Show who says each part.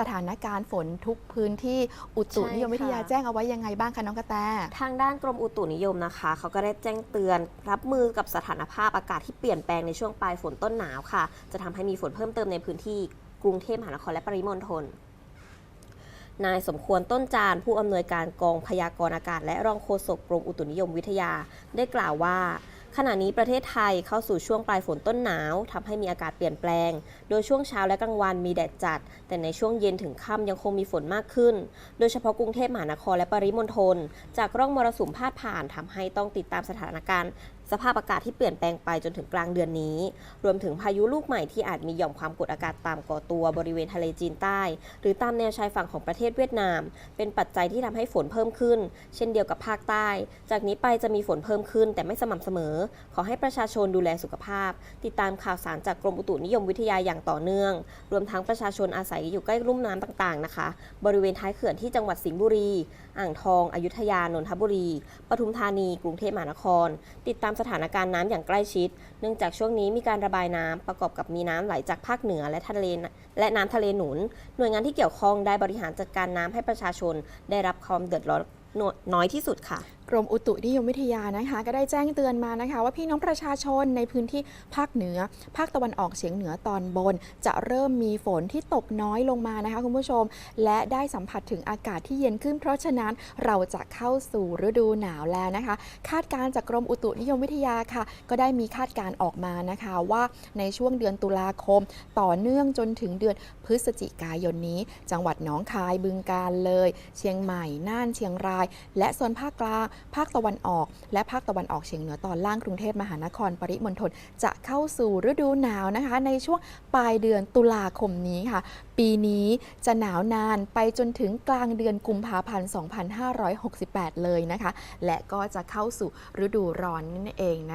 Speaker 1: สถานการณ์ฝนทุกพื้นที่อุตุ
Speaker 2: ใช่
Speaker 1: นิยมวิทยา
Speaker 2: ค่ะ
Speaker 1: แจ้งเอาไว้ยังไงบ้างคะน้องกระแต
Speaker 2: ทางด้านกรมอุตุนิยมนะคะ เขาก็ได้แจ้งเตือนรับมือกับสถานภาพอากาศที่เปลี่ยนแปลงในช่วงปลายฝนต้นหนาวค่ะ จะทำให้มีฝนเพิ่มเติมในพื้นที่กรุงเทพมหานครและปริมณฑลนายสมควรต้นจานผู้อำนวยการกองพยากรณ์อากาศ และรองโฆษกกรมอุตุนิยมวิทยา ได้กล่าวว่า ขณะนี้ประเทศไทยเข้าสู่ช่วงปลายฝนต้นหนาวทำให้มีอากาศเปลี่ยนแปลง โดยช่วงเช้าและกลางวันมีแดดจัด แต่ในช่วงเย็นถึงค่ำยังคงมีฝนมากขึ้น โดยเฉพาะกรุงเทพมหานครและปริมณฑลจากร่องมรสุมพาดผ่านทำให้ต้องติดตามสถานการณ์ สภาพอากาศที่เปลี่ยนแปลงไปจนถึงกลางเดือนนี้ รวมถึงพายุลูกใหม่ที่อาจมีหย่อมความกดอากาศต่ำก่อตัวบริเวณทะเลจีนใต้ หรือตามแนวชายฝั่งของประเทศเวียดนาม เป็นปัจจัยที่ทำให้ฝนเพิ่มขึ้น เช่นเดียวกับภาคใต้ จากนี้ไปจะมีฝนเพิ่มขึ้น แต่ไม่สม่ำเสมอ ขอให้ประชาชนดูแลสุขภาพ ติดตามข่าวสารจากกรมอุตุนิยมวิทยาอย่างต่อเนื่อง รวมทั้งประชาชนอาศัยอยู่ใกล้ลุ่มน้ำต่างๆนะคะ บริเวณท้ายเขื่อนที่จังหวัดสิงห์บุรี อ่างทอง อยุธยา นนทบุรี ปทุมธานี กรุงเทพมหานคร ติดตามสถานการณ์น้ำอย่างใกล้ชิด เนื่องจากช่วงนี้มีการระบายน้ำประกอบกับมีน้ำไหลจากภาคเหนือและทะเลและน้ำทะเลหนุน หน่วยงานที่เกี่ยวข้องได้บริหารจัดการน้ำให้ประชาชน ได้รับความเดือดร้อนน้อยที่สุดค่ะ
Speaker 1: กรมอุตุนิยมวิทยานะคะ ก็ได้แจ้งเตือนมานะคะ ว่าพี่น้องประชาชนในพื้นที่ภาคเหนือ ภาคตะวันออกเฉียงเหนือตอนบน จะเริ่มมีฝนที่ตกน้อยลงมานะคะคุณผู้ชม และได้สัมผัสถึงอากาศที่เย็นขึ้น เพราะฉะนั้นเราจะเข้าสู่ฤดูหนาวแล้วนะคะ คาดการณ์จากกรมอุตุนิยมวิทยาค่ะ ก็ได้มีคาดการณ์ออกมานะคะว่าในช่วงเดือนตุลาคม ต่อเนื่องจนถึงเดือนพฤศจิกายนนี้ จังหวัดหนองคายบึงกาฬเลย เชียงใหม่น่านเชียงราย และส่วนภาคกลางภาคตะวันออก และภาคตะวันออกเฉียงเหนือตอนล่างกรุงเทพมหานครปริมณฑลจะเข้าสู่ฤดูหนาวนะคะ ในช่วงปลายเดือนตุลาคมนี้ค่ะ ปีนี้จะหนาวนานไปจนถึงกลางเดือนกุมภาพันธ์ 2568 เลยนะคะ และก็จะเข้าสู่ฤดูร้อนนั่นเองนะ